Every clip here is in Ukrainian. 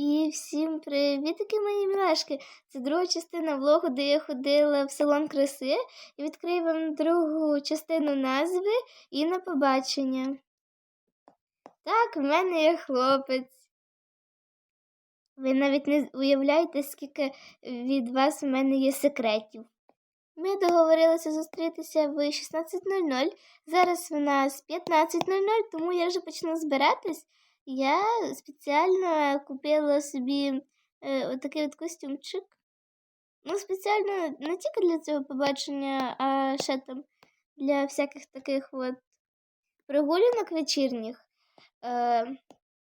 І всім привітки, мої мілашки! Це друга частина влогу, де я ходила в салон краси і відкрию вам другу частину назви і на побачення. Так, в мене є хлопець. Ви навіть не уявляєте, скільки від вас в мене є секретів. Ми договорилися зустрітися в 16.00. Зараз в нас 15.00, тому я вже почну збиратись. Я спеціально купила собі е, отакий от костюмчик. Ну, спеціально не тільки для цього побачення, а ще там для всяких таких от прогулянок вечірніх. Е,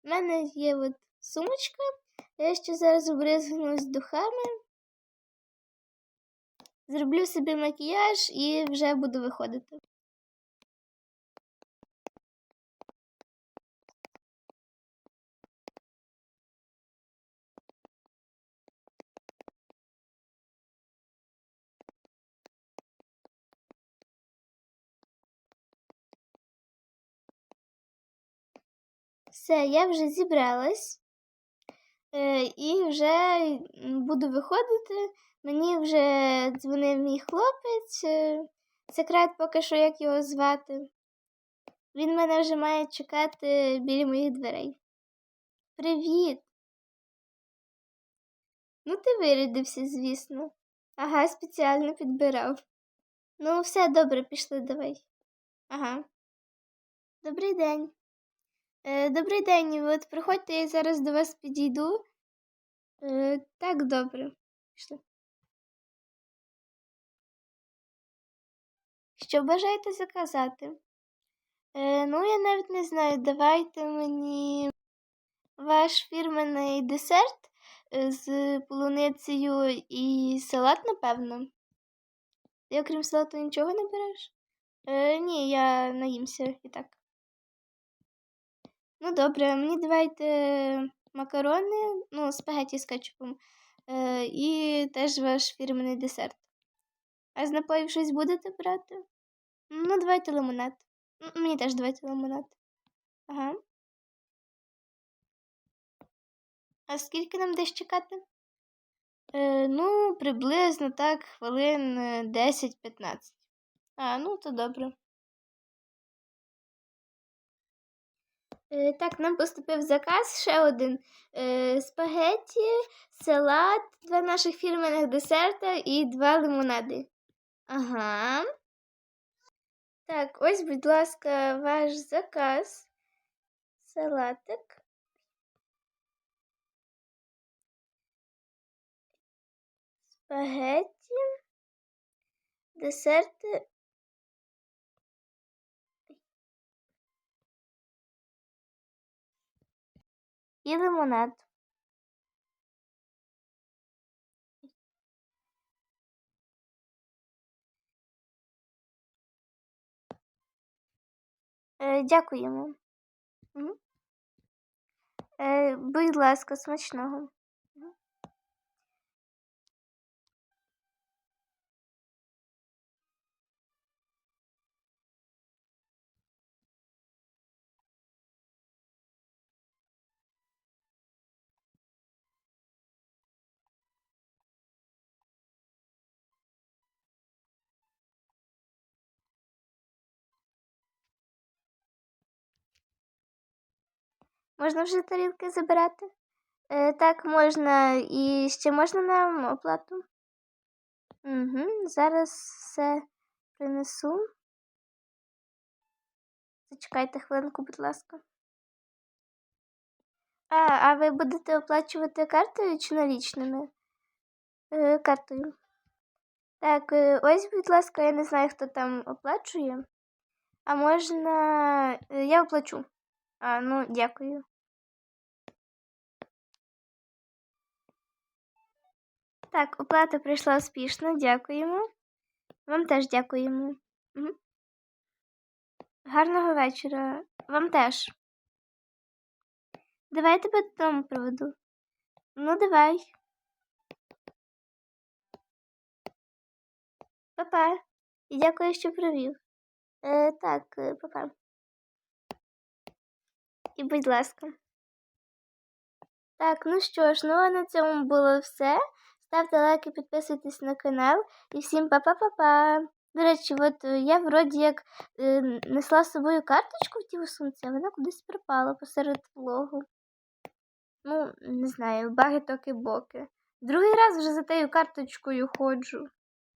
У мене є от сумочка. Я ще зараз обризгнусь духами. Зроблю собі макіяж і вже буду виходити. Все, я вже зібралась е, і вже буду виходити. Мені вже дзвонив мій хлопець. е, Секрет поки що, як його звати. Він мене вже має чекати біля моїх дверей. Привіт! Ну, ти вирядився, звісно. Ага, спеціально підбирав. Ну, все добре, пішли, давай. Ага. Добрий день. Е, добрий день. От приходьте, я зараз до вас підійду. Е, так, добре. Пішли. Що бажаєте заказати? Е, ну, я навіть не знаю. Давайте мені ваш фірменний десерт з полуницею і салат, напевно. Ти окрім салату нічого не береш? Ні, я наїмся і так. Ну, добре, мені давайте макарони, ну, спагеті з кетчупом. Е, і теж ваш фірменний десерт. А з напоїв щось будете брати? Ну, давайте лимонад. Мені теж давайте лимонад. Ага. А скільки нам десь чекати? Е, ну, приблизно так, хвилин е, 10-15. А, ну, то добре. Так, нам поступив заказ ще один. Е, спагетті, салат, два наших фірменних десерта і два лимонади. Ага. Так, ось, будь ласка, ваш заказ. Салатик. Спагетті. Десерти. І лимонад. Е, дякуємо. Е, будь ласка, смачного. Можна вже тарілки забирати? Е, так, можна. І ще можна нам оплату? Угу, зараз все принесу. Зачекайте хвилинку, будь ласка. А, а ви будете оплачувати картою чи налічними? Е, картою. Так, е, ось, будь ласка, я не знаю, хто там оплачує. А можна. е, Я оплачу. А, ну, дякую. Так, оплата прийшла успішно, дякуємо. Вам теж дякуємо. Мгм. Гарного вечора. Вам теж. Давай я тебе додому проведу. Ну, давай. Па-па. І дякую, що провів. Е, так, е, па-па. І будь ласка. Так, ну що ж, ну а на цьому було все. Ставте лайки, підписуйтесь на канал і всім па-па-па-па. До речі, от е, я вроді як е, несла з собою карточку в ті сумці, вона кудись пропала посеред влогу. Ну, не знаю, баги токи боки. Другий раз вже за тією карточкою ходжу.